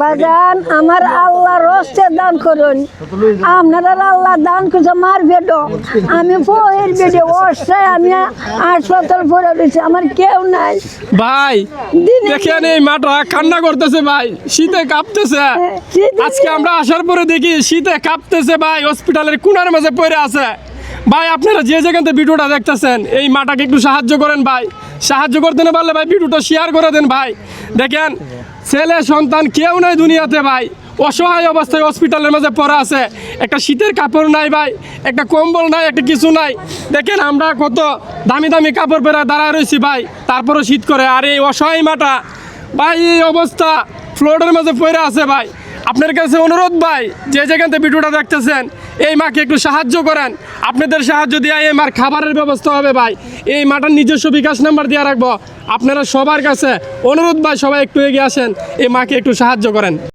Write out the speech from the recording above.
বাজান আমার আল্লাহ রস্তে দান করুন। আপনারা আল্লাহ দান করছে আমার বেটো আমি বইয়ের বেটে অস্তায় আমি হাসপাতাল পড়ে রয়েছি আমার কেউ নাই। ভাই দেখেন এই মাটা কান্না করতেছে ভাই শীতে কাঁপতেছে। শীতে- আজকে আমরা আসার পরে দেখি শীতে কাঁপতেছে ভাই হসপিটালের কোনার মাঝে পড়ে আছে। ভাই আপনারা যে যেখান থেকে ভিডিওটা দেখতেছেন এই মাটাকে একটু সাহায্য করেন ভাই। সাহায্য করতে না পারলে ভাই, ভিডিওটা শেয়ার করে দেন ভাই। দেখেন, ছেলে, সন্তান কেউ নাই দুনিয়াতে ভাই। অসহায় অবস্থায় হসপিটালের মাঝে পড়া আছে। একটা শীতের কাপড় নাই ভাই, একটা কম্বল নাই, একটা কিছু নাই। দেখেন, আমরা কত দামি দামি কাপড় পরে দাঁড়ায় রয়েছি ভাই, তারপরও শীত করে। আর এই অসহায় মাটা, ভাই, এই অবস্থা ফ্লোরের মাঝে পড়ে আছে ভাই। আপনার কাছে অনুরোধ ভাই, যে যেখান থেকে ভিডিওটা দেখতেছেন, এই মাকে একটু সাহায্য করেন। আপনাদের সাহায্য দিয়ে এই মার খাবারের ব্যবস্থা হবে ভাই। এই মাটার নিজস্ব বিকাশ নাম্বার দিয়ে রাখব। আপনারা সবার কাছে অনুরোধ ভাই, সবাই একটু এগিয়ে আসেন, এই মাকে একটু সাহায্য করেন।